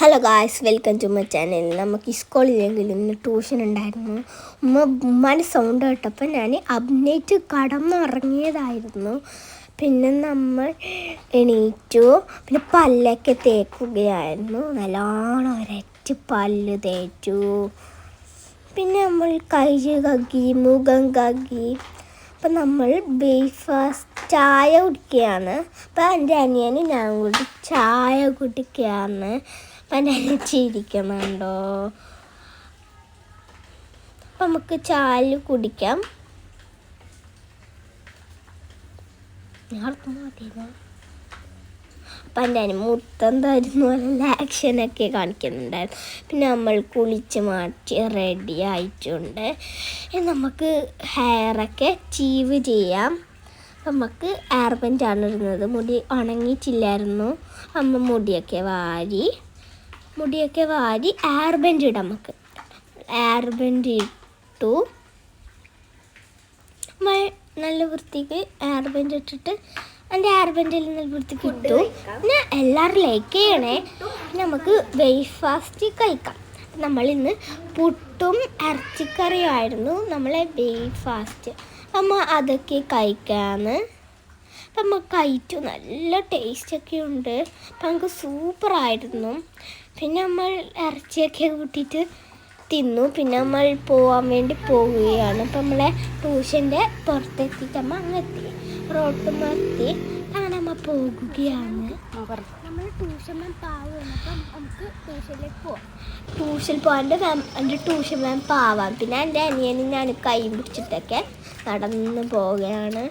Hello guys welcome to my channel നമുക്ക് സ്കൂളിലെങ്കിലും ഇന്ന് ട്യൂഷൻ ഉണ്ടായിരുന്നു. ഉമ്മ ഉമ്മാന്റെ സൗണ്ട് കേട്ടപ്പോൾ ഞാൻ അഭിനയിച്ച് കടന്നുറങ്ങിയതായിരുന്നു. പിന്നെ നമ്മൾ എണീറ്റു. പിന്നെ പല്ലൊക്കെ തേക്കുകയായിരുന്നു. നല്ലോണം ഒരറ്റ് പല്ല് തേച്ചു. പിന്നെ നമ്മൾ കൈ കക്കി മുഖം കക്കി. അപ്പം നമ്മൾ ബ്രേക്ക്ഫാസ്റ്റ് ചായ കുടിക്കുകയാണ്. അപ്പം എന്റെ അനിയന് ഞാൻ കൂടി ചായ കുടിക്കുകയാണ്. എന്റെ അപ്പം നമുക്ക് ചായ കുടിക്കാം. ഞാൻ മതിയോ അപ്പം എന്റെ മുത്തം തരുന്ന. പോലെ ആക്ഷനൊക്കെ കാണിക്കുന്നുണ്ടായിരുന്നു. പിന്നെ നമ്മൾ കുളിച്ച് മാറ്റി റെഡി ആയിട്ടുണ്ട്. നമുക്ക് ഹെയറൊക്കെ ചീവ് ചെയ്യാം. നമുക്ക് ഹെയർ പെന്റാണ് ഇരുന്നത് മുടി ഉണങ്ങിയിട്ടില്ലായിരുന്നു. അമ്മ മുടിയൊക്കെ വാരി മുടിയൊക്കെ വാരി ആർബൻഡ് ബാൻഡ് ഇടാം നമുക്ക്. ആർബൻഡ് ബാൻഡ് ഇട്ടു. നല്ല വൃത്തിക്ക് ആർബൻഡ് ബാൻഡ് ഇട്ടിട്ട് എന്റെ ആർബൻഡിൽ ബാൻഡിൽ നല്ല വൃത്തിക്ക് ഇട്ടു. പിന്നെ എല്ലാവരും ലൈക്ക് ചെയ്യണേ. പിന്നെ നമുക്ക് ബ്രേക്ക്ഫാസ്റ്റ് കഴിക്കാം. നമ്മളിന്ന് പുട്ടും ഇറച്ചിക്കറിയും ആയിരുന്നു നമ്മളെ ബ്രേക്ക്ഫാസ്റ്റ് അമ്മ അതൊക്കെ കഴിക്കാന്ന്. അപ്പം നമുക്ക് കഴിച്ചു നല്ല ടേസ്റ്റൊക്കെ ഉണ്ട് അപ്പം നമുക്ക് സൂപ്പറായിരുന്നു പിന്നെ നമ്മൾ ഇറച്ചിയൊക്കെ കൂട്ടിയിട്ട് തിന്നു. പിന്നെ നമ്മൾ പോകാൻ വേണ്ടി പോവുകയാണ്. അപ്പം നമ്മളെ ട്യൂഷന്റെ പുറത്തെത്തിയിട്ട് അമ്മ അങ്ങെത്തി. മാറ്റി അങ്ങനെ നമ്മൾ പോകുകയാണ്. നമ്മൾ ട്യൂഷൻ മാം പാവാണ് അപ്പം നമുക്ക് ട്യൂഷനിലേക്ക് പോവാം. ട്യൂഷൻ പോകാണ്ട് മാം എന്റെ ട്യൂഷൻ മാം പാവാം. പിന്നെ എന്റെ അനിയനും ഞാൻ കൈ പിടിച്ചിട്ടൊക്കെ നടന്ന് പോവുകയാണ്.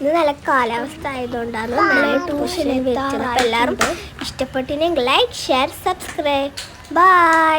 ഇന്ന് നല്ല കാലാവസ്ഥ ആയതുകൊണ്ടാണ് നമ്മളെ ട്യൂഷനിൽ വെച്ചത്. എല്ലാവരും ഇഷ്ടപ്പെട്ടില്ലെങ്കിൽ ലൈക്ക് ഷെയർ സബ്സ്ക്രൈബ് ബൈ